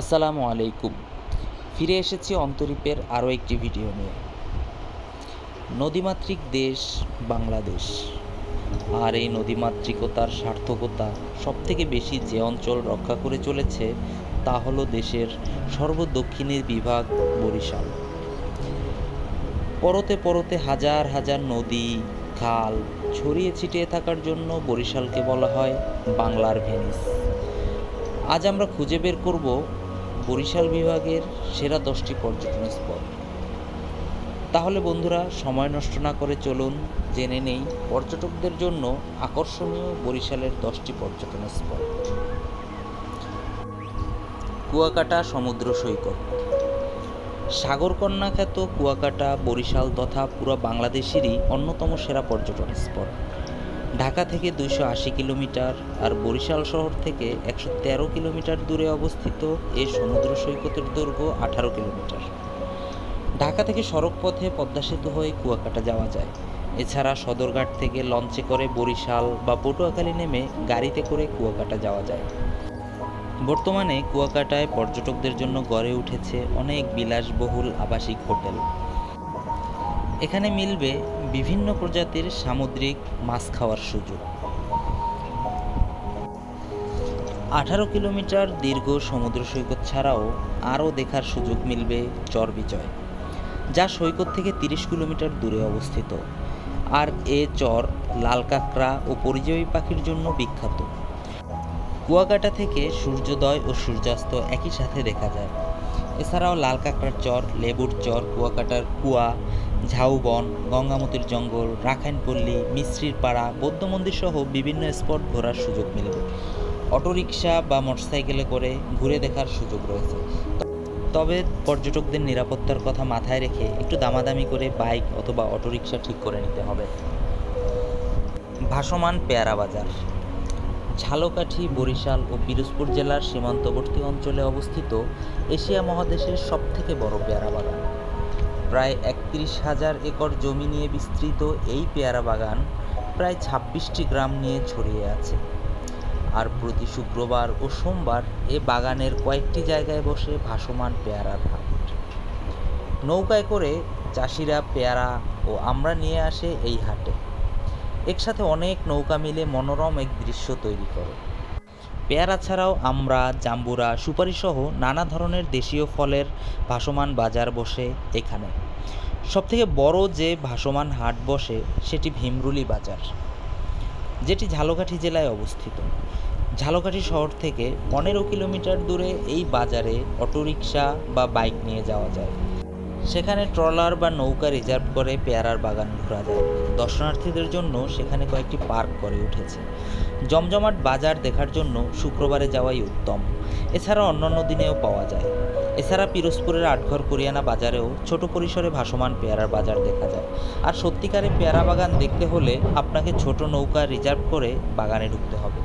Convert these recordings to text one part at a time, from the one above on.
আসসালামু আলাইকুম। ফিরে এসেছি অন্তরীপের আরও একটি ভিডিও নিয়ে। নদীমাতৃক দেশ বাংলাদেশ। আর এই নদীমাতৃকতার সার্থকতা সবথেকে বেশি যে অঞ্চল রক্ষা করে চলেছে, তা হলো দেশের সর্বদক্ষিণের বিভাগ বরিশাল। পরতে পরতে হাজার হাজার নদী, খাল ছড়িয়ে ছিটিয়ে থাকার জন্য বরিশালকে বলা হয় বাংলার ভেনিস। আজ আমরা খুঁজে বের করব বরিশাল বিভাগের সেরা দশটি পর্যটন স্পট। তাহলে বন্ধুরা, সময় নষ্ট না করে চলুন, জেনে নেই পর্যটকদের জন্য আকর্ষণীয় বরিশালের দশটি পর্যটন স্পট। কুয়াকাটা সমুদ্র সৈকত। সাগরকন্যা খ্যাত কুয়াকাটা, বরিশাল তথা পুরো বাংলাদেশেরই অন্যতম সেরা পর্যটন স্পট। ঢাকা থেকে দুইশো আশি কিলোমিটার আর বরিশাল শহর থেকে একশো তেরো কিলোমিটার দূরে অবস্থিত এই সমুদ্র সৈকতের দৈর্ঘ্য আঠারো কিলোমিটার। ঢাকা থেকে সড়ক পথে পদ্মা সেতু হয়ে কুয়াকাটা যাওয়া যায়। এছাড়া সদরঘাট থেকে লঞ্চে করে বরিশাল বা পটুয়াখালী নেমে গাড়িতে করে কুয়াকাটা যাওয়া যায়। বর্তমানে কুয়াকাটায় পর্যটকদের জন্য গড়ে উঠেছে অনেক বিলাসবহুল আবাসিক হোটেল। এখানে মিলবে বিভিন্ন প্রজাতির সামুদ্রিক মাছ খাওয়ার সুযোগ। আঠারো কিলোমিটার দীর্ঘ সমুদ্র সৈকত ছাড়াও আরও দেখার সুযোগ মিলবে চরবিজয় যা সৈকত থেকে তিরিশ কিলোমিটার দূরে অবস্থিত। আর এ চর লাল কাঁকড়া ও পরিযায়ী পাখির জন্য বিখ্যাত। কুয়াকাটা থেকে সূর্যোদয় ও সূর্যাস্ত একই সাথে দেখা যায়। এছাড়াও লাল কাঁকড়ার চর, লেবুর চর, কুয়াকাটার কুয়া ঝাউবন, গঙ্গামতির জঙ্গল, রাখাইনপল্লী, মিশ্রির পাড়া, বৌদ্ধ মন্দির সহ বিভিন্ন স্পট ঘোরার সুযোগ মিলবে অটোরিকশা বা মোটরসাইকেলে করে ঘুরে দেখার সুযোগ রয়েছে। তবে পর্যটকদের নিরাপত্তার কথা মাথায় রেখে একটু দামাদামি করে বাইক অথবা অটোরিকশা ঠিক করে নিতে হবে। ভাসমান পেয়ারা বাজার। ঝালকাঠি, বরিশাল ও পিরোজপুর জেলার সীমান্তবর্তী অঞ্চলে অবস্থিত এশিয়া মহাদেশের সবথেকে বড় পেয়ারা বাগান। প্রায় একত্রিশ হাজার একর জমি নিয়ে বিস্তৃত এই পেয়ারা বাগান প্রায় ছাব্বিশটি গ্রাম নিয়ে ছড়িয়ে আছে। আর প্রতি শুক্রবার ও সোমবার এ বাগানের কয়েকটি জায়গায় বসে ভাসমান পেয়ারার হাট নৌকায় করে চাষিরা পেয়ারা ও আমরা নিয়ে আসে এই হাটে। একসাথে অনেক নৌকা মিলে মনোরম এক দৃশ্য তৈরি করে। পেয়ারা ছাড়াও আমরা, জাম্বুরা, সুপারিসহ নানা ধরনের দেশীয় ফলের ভাসমান বাজার বসে এখানে। সবথেকে বড় যে ভাসমান হাট বসে সেটি ভীমরুলি বাজার, যেটি ঝালকাঠি জেলায় অবস্থিত। ঝালকাঠি শহর থেকে পনেরো কিলোমিটার দূরে এই বাজারে অটোরিকশা বা বাইক নিয়ে যাওয়া যায়। সেখানে ট্রলার বা নৌকা রিজার্ভ করে পেয়ারার বাগান ঘোরা যায়। দর্শনার্থীদের জন্য সেখানে কয়েকটি পার্ক গড়ে উঠেছে। জমজমাট বাজার দেখার জন্য শুক্রবারে যাওয়াই উত্তম। এছাড়া অন্যান্য দিনেও পাওয়া যায়। এছাড়া পিরোজপুরের আটঘর কুরিয়ানা বাজারেও ছোট পরিসরে ভাসমান পেয়ারার বাজার দেখা যায়। আর সত্যিকারে পেয়ারা বাগান দেখতে হলে আপনাকে ছোট নৌকা রিজার্ভ করে বাগানে ঢুকতে হবে।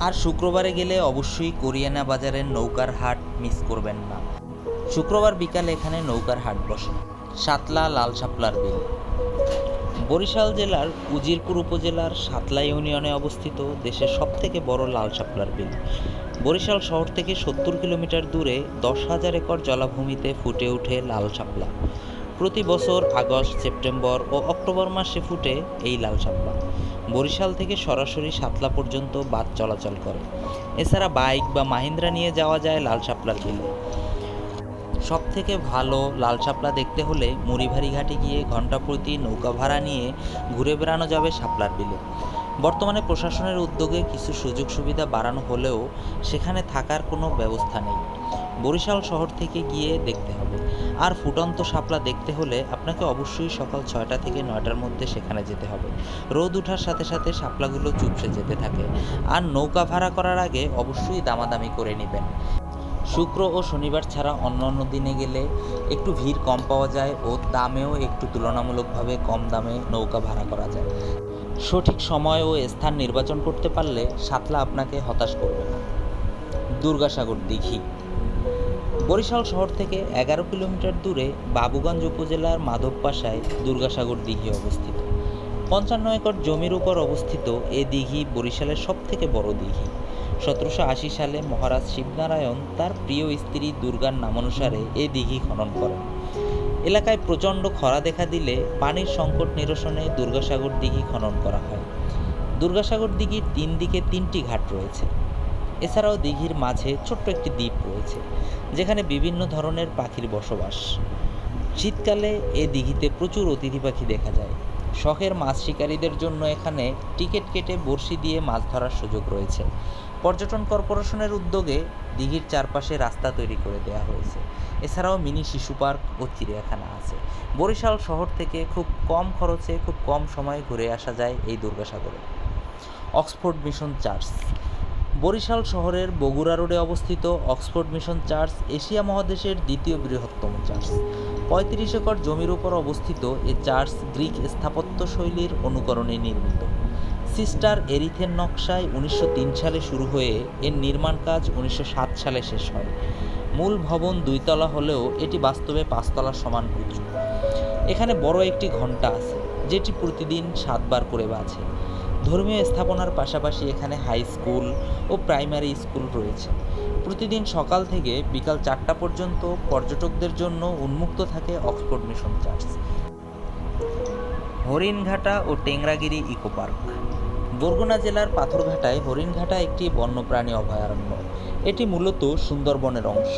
আর শুক্রবারে গেলে অবশ্যই কোরিয়ানা বাজারের নৌকার হাট মিস করবেন না। শুক্রবার বিকালে এখানে নৌকার হাট বসে। সাতলা লাল শাপলার বিল। বরিশাল জেলার উজিরপুর উপজেলার সাতলা ইউনিয়নে অবস্থিত দেশের সবথেকে বড় লাল শাপলার বিল। বরিশাল শহর থেকে সত্তর কিলোমিটার দূরে দশ হাজার একর জলাভূমিতে ফুটে ওঠে লাল শাপলা। প্রতি বছর আগস্ট, সেপ্টেম্বর ও অক্টোবর মাসে ফুটে এই লাল শাপলা। বরিশাল থেকে সরাসরি সাতলা পর্যন্ত বাস চলাচল করে। এছাড়া বাইক বা মাহিন্দ্রা নিয়ে যাওয়া যায় লাল শাপলার বিলে। সব থেকে ভালো লাল শাপলা দেখতে হলে মুড়িভারি ঘাটে গিয়ে ঘণ্টা প্রতি নৌকা ভাড়া নিয়ে ঘুরে বেড়ানো যাবে শাপলার বিলে। বর্তমানে প্রশাসনের উদ্যোগে কিছু সুযোগ সুবিধা বাড়ানো হলেও সেখানে থাকার কোনো ব্যবস্থা নেই। বরিশাল শহর থেকে গিয়ে দেখতে হবে। আর ফুটন্ত শাপলা দেখতে হলে আপনাকে অবশ্যই সকাল ছয়টা থেকে নয়টার মধ্যে সেখানে যেতে হবে। রোদ ওঠার সাথে সাথে শাপলাগুলো চুপসে যেতে থাকে। আর নৌকা ভাড়া করার আগে অবশ্যই দামাদামি করে নেবেন। শুক্র ও শনিবার ছাড়া অন্য অন্য দিনে গেলে একটু ভিড় কম পাওয়া যায় ও দামেও একটু তুলনামূলকভাবে কম দামে নৌকা ভাড়া করা যায়। সঠিক সময় ও স্থান নির্বাচন করতে পারলে সাতলা আপনাকে হতাশ করবে না। দুর্গাসাগর দিঘি। বরিশাল শহর থেকে এগারো কিলোমিটার দূরে বাবুগঞ্জ উপজেলার মাধবপাশায় দুর্গাসাগর দিঘি অবস্থিত। পঞ্চান্ন একর জমির উপর অবস্থিত এ দিঘি বরিশালের সবথেকে বড় দিঘি। সতেরোশো আশি সালে মহারাজ শিবনারায়ণ তার প্রিয় স্ত্রী দুর্গার নামানুসারে এ দিঘি খনন করেন। এলাকায় প্রচণ্ড খরা দেখা দিলে পানির সংকট নিরসনে দুর্গাসাগর দিঘি খনন করা হয়। দুর্গাসাগর দিঘির তিন দিকে তিনটি ঘাট রয়েছে। এছাড়াও দিঘির মাঝে ছোট্ট একটি দ্বীপ রয়েছে, যেখানে বিভিন্ন ধরনের পাখির বসবাস। শীতকালে এ দিঘিতে প্রচুর অতিথি পাখি দেখা যায়। শখের মাছ শিকারীদের জন্য এখানে টিকিট কেটে বড়শি দিয়ে মাছ ধরার সুযোগ রয়েছে। পর্যটন কর্পোরেশনের উদ্যোগে দিঘির চারপাশে রাস্তা তৈরি করে দেওয়া হয়েছে। এছাড়াও মিনি শিশু পার্ক ও চিড়িয়াখানা আছে। বরিশাল শহর থেকে খুব কম খরচে, খুব কম সময়ে ঘুরে আসা যায় এই দুর্গাসাগরে। Oxford mission church. বরিশাল শহরের বগুড়া রোডে অবস্থিত অক্সফোর্ড মিশন চার্চ এশিয়া মহাদেশের দ্বিতীয় বৃহত্তম চার্চ। পঁয়ত্রিশ একর জমির উপর অবস্থিত এ চার্চ গ্রিক স্থাপত্য শৈলীর অনুকরণে নির্মিত। সিস্টার এরিথের নকশায় উনিশশো তিন সালে শুরু হয়ে এর নির্মাণ কাজ উনিশশো সাত সালে শেষ হয়। মূল ভবন দুইতলা হলেও এটি বাস্তবে পাঁচতলা সমান উঁচু। এখানে বড় একটি ঘণ্টা আছে, যেটি প্রতিদিন সাতবার করে বাজে। ধর্মীয় স্থাপনার পাশাপাশি এখানে হাই স্কুল ও প্রাইমারি স্কুল রয়েছে। প্রতিদিন সকাল থেকে বিকাল চারটা পর্যন্ত পর্যটকদের জন্য উন্মুক্ত থাকে অক্সফোর্ড মিশন চার্চ। হরিণঘাটা ও টেংরাগিরি ইকো পার্ক। বরগুনা জেলার পাথরঘাটায় হরিণঘাটা একটি বন্যপ্রাণী অভয়ারণ্য। এটি মূলত সুন্দরবনের অংশ।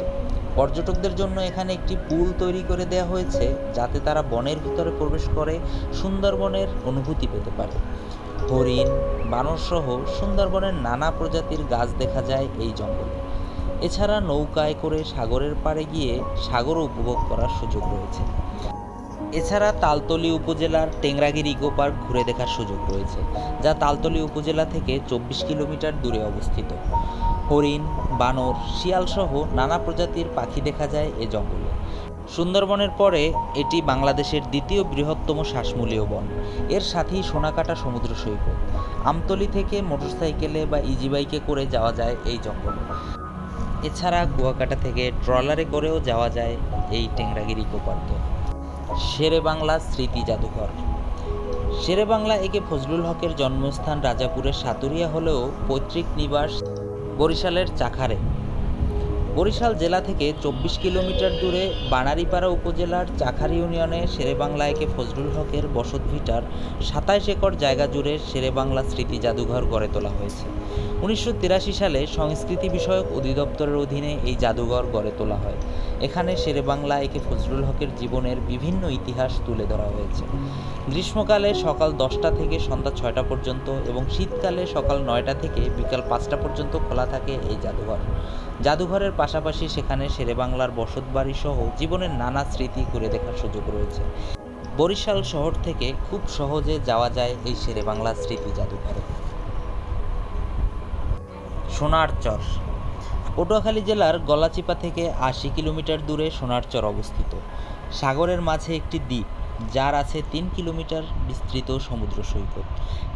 পর্যটকদের জন্য এখানে একটি পুল তৈরি করে দেওয়া হয়েছে, যাতে তারা বনের ভিতরে প্রবেশ করে সুন্দরবনের অনুভূতি পেতে পারে। হরিণ, বানরসহ সুন্দরবনের নানা প্রজাতির গাছ দেখা যায় এই জঙ্গলে। এছাড়া নৌকায় করে সাগরের পাড়ে গিয়ে সাগরও উপভোগ করার সুযোগ রয়েছে। এছাড়া তালতলি উপজেলার টেংরাগিরি ইকো পার্ক ঘুরে দেখার সুযোগ রয়েছে, যা তালতলি উপজেলা থেকে চব্বিশ কিলোমিটার দূরে অবস্থিত। হরিণ, বানর শিয়ালসহ নানা প্রজাতির পাখি দেখা যায় এ জঙ্গলে। সুন্দরবনের পরে এটি বাংলাদেশের দ্বিতীয় বৃহত্তম শ্বাসমূলীয় বন। এর সাথেই সোনাকাটা সমুদ্র সৈকত। আমতলি থেকে মোটরসাইকেলে বা ইজি বাইকে করে যাওয়া যায় এই জঙ্গলে। এছাড়া কুয়াকাটা থেকে ট্রলারে করেও যাওয়া যায় এই টেংরাগিরি ইকো পার্কে শেরে বাংলা স্মৃতি জাদুঘর। শেরে বাংলা একে ফজলুল হকের জন্মস্থান রাজাপুরের সাতুরিয়া হলেও পৈতৃক নিবাস বরিশালের চাখারে। বরিশাল জেলা থেকে চব্বিশ কিলোমিটার দূরে বানারীপাড়া উপজেলার চাখার ইউনিয়নে শেরেবাংলা একে ফজলুল হকের বসতভিটার সাতাইশ একর জায়গা জুড়ে শেরেবাংলা স্মৃতি জাদুঘর গড়ে তোলা হয়েছে। উনিশশো তিরাশি সালে সংস্কৃতি বিষয়ক অধিদপ্তরের অধীনে এই জাদুঘর গড়ে তোলা হয়। এখানে শেরেবাংলা একে ফজলুল হকের জীবনের বিভিন্ন ইতিহাস তুলে ধরা হয়েছে। গ্রীষ্মকালে সকাল দশটা থেকে সন্ধ্যা ছয়টা পর্যন্ত এবং শীতকালে সকাল নয়টা থেকে বিকাল পাঁচটা পর্যন্ত খোলা থাকে এই জাদুঘর। জাদুঘরের পাশাপাশি সেখানে শেরেবাংলার বসতবাড়ি সহ জীবনের নানা স্মৃতি ঘুরে দেখার সুযোগ রয়েছে। বরিশাল শহর থেকে খুব সহজে যাওয়া যায় এই শেরেবাংলা স্মৃতি জাদুঘরে। সোনারচর, পটুয়াখালী জেলার গলাচিপা থেকে আশি কিলোমিটার দূরে সোনারচর অবস্থিত। সাগরের মাঝে একটি দ্বীপ যার আছে তিন কিলোমিটার বিস্তৃত সমুদ্র সৈকত।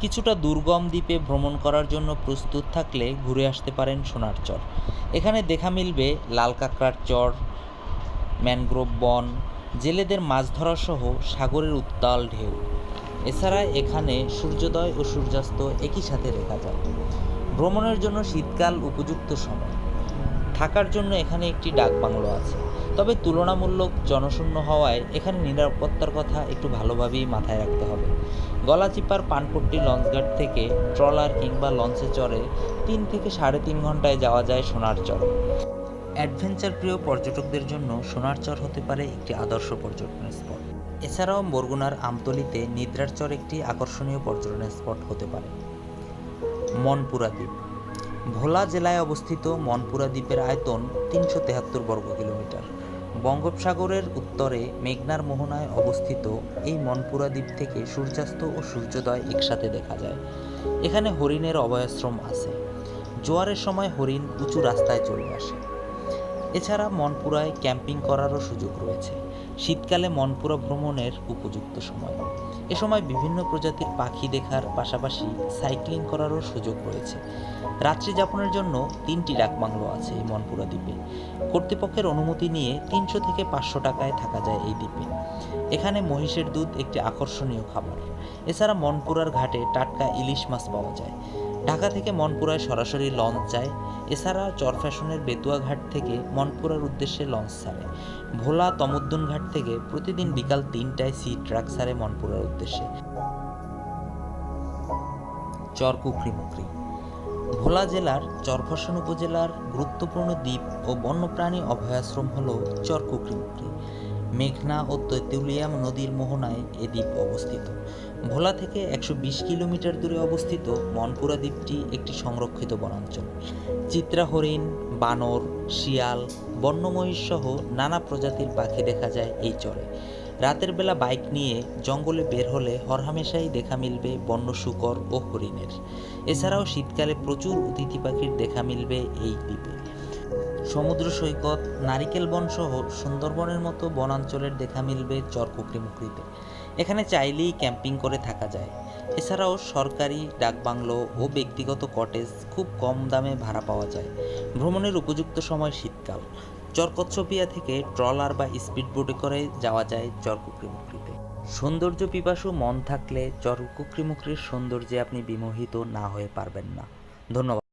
কিছুটা দুর্গম দ্বীপে ভ্রমণ করার জন্য প্রস্তুত থাকলে ঘুরে আসতে পারেন সোনার চর। এখানে দেখা মিলবে লাল কাঁকড়ার চর, ম্যানগ্রোভ বন, জেলেদের মাছ ধরা সহ সাগরের উত্তাল ঢেউ। এছাড়া এখানে সূর্যোদয় ও সূর্যাস্ত একই সাথে দেখা যায়। ভ্রমণের জন্য শীতকাল উপযুক্ত সময়। থাকার জন্য এখানে একটি ডাক বাংলো আছে। তবে তুলনামূলক জনশূন্য হওয়ায় এখানে নিরাপত্তার কথা একটু ভালোভাবেই মাথায় রাখতে হবে। গলাচিপার পানপট্টি লঞ্চঘাট থেকে ট্রলার কিংবা লঞ্চে চড়ে তিন থেকে সাড়ে তিন ঘন্টায় যাওয়া যায় সোনার চর। অ্যাডভেঞ্চার প্রিয় পর্যটকদের জন্য সোনারচর হতে পারে একটি আদর্শ পর্যটন স্পট। এছাড়াও বরগুনার আমতলিতে নিদ্রার চর একটি আকর্ষণীয় পর্যটন স্পট হতে পারে। মনপুরা দ্বীপ। ভোলা জেলায় অবস্থিত মনপুরা দ্বীপের আয়তন তিনশো তেহাত্তর বর্গ কিলোমিটার। বঙ্গোপসাগরের উত্তরে মেঘনার মোহনায় অবস্থিত এই মনপুরা দ্বীপ থেকে সূর্যাস্ত ও সূর্যোদয় একসাথে দেখা যায়। এখানে হরিণের অভয়াশ্রম আছে। জোয়ারের সময় হরিণ উঁচু রাস্তায় চলে আসে। এছাড়া মনপুরায় ক্যাম্পিং করারও সুযোগ রয়েছে। শীতকালে মনপুরা ভ্রমণের উপযুক্ত সময়। এ সময় বিভিন্ন প্রজাতির পাখি দেখার পাশাপাশি সাইক্লিং করারও সুযোগ রয়েছে। রাত্রি যাপনের জন্য তিনটি ডাকবাংলো আছে এই মনপুরা দ্বীপে। কর্তৃপক্ষের অনুমতি নিয়ে তিনশো থেকে পাঁচশো টাকায় থাকা যায় এই দ্বীপে। এখানে মহিষের দুধ একটি আকর্ষণীয় খাবার। এছাড়া মনপুরার ঘাটে টাটকা ইলিশ মাছ পাওয়া যায়। ঢাকা থেকে মনপুরায় সরাসরি লঞ্চ যায়। এছাড়া চরফ্যাশনের বেতুয়া ঘাট থেকে মনপুরার উদ্দেশ্যে লঞ্চ ছাড়ে। ভোলা তমদ্দুন ঘাট থেকে প্রতিদিন বিকাল তিনটায় সি ট্রাক ছাড়ে মনপুরার উদ্দেশ্যে। চর কুকরিমুকরি ভোলা জেলার চরফাসন উপজেলার গুরুত্বপূর্ণ দ্বীপ ও বন্যপ্রাণী অভয়াশ্রম হল চর কুকরিমুকরি মেঘনা ও তেঁতুলিয়া নদীর মোহনায় এ দ্বীপ অবস্থিত। ভোলা থেকে একশো বিশ কিলোমিটার দূরে অবস্থিত মনপুরা দ্বীপটি একটি সংরক্ষিত বনাঞ্চল। চিত্রা হরিণ বানর, শিয়াল, বন্যমহিষ সহ নানা প্রজাতির পাখি দেখা যায় এই চরে। রাতের বেলা বাইক নিয়ে জঙ্গলে বের হলে হরহামেশাই দেখা মিলবে বন্য শুকর ও হরিণের। এছাড়াও শীতকালে প্রচুর অতিথি পাখির দেখা মিলবে এই দ্বীপে। সমুদ্র সৈকত, নারিকেল বন সহ সুন্দরবনের মতো বনাঞ্চলের দেখা মিলবে চরকুকরিমুকরিতে এখানে চাইলেই ক্যাম্পিং করে থাকা যায়। এছাড়াও সরকারি, ডাকবাংলো ও ব্যক্তিগত কটেজ খুব কম দামে ভাড়া পাওয়া যায়। ভ্রমণের উপযুক্ত সময় শীতকাল। চরকচ্ছপিয়া থেকে ট্রলার বা স্পিড বোটে করে যাওয়া যায় চরকুকরিমুকরিতে। সৌন্দর্য পিপাসু মন থাকলে চরকুকরিমুকরির সৌন্দর্যে আপনি বিমোহিত না হয়ে পারবেন না। ধন্যবাদ।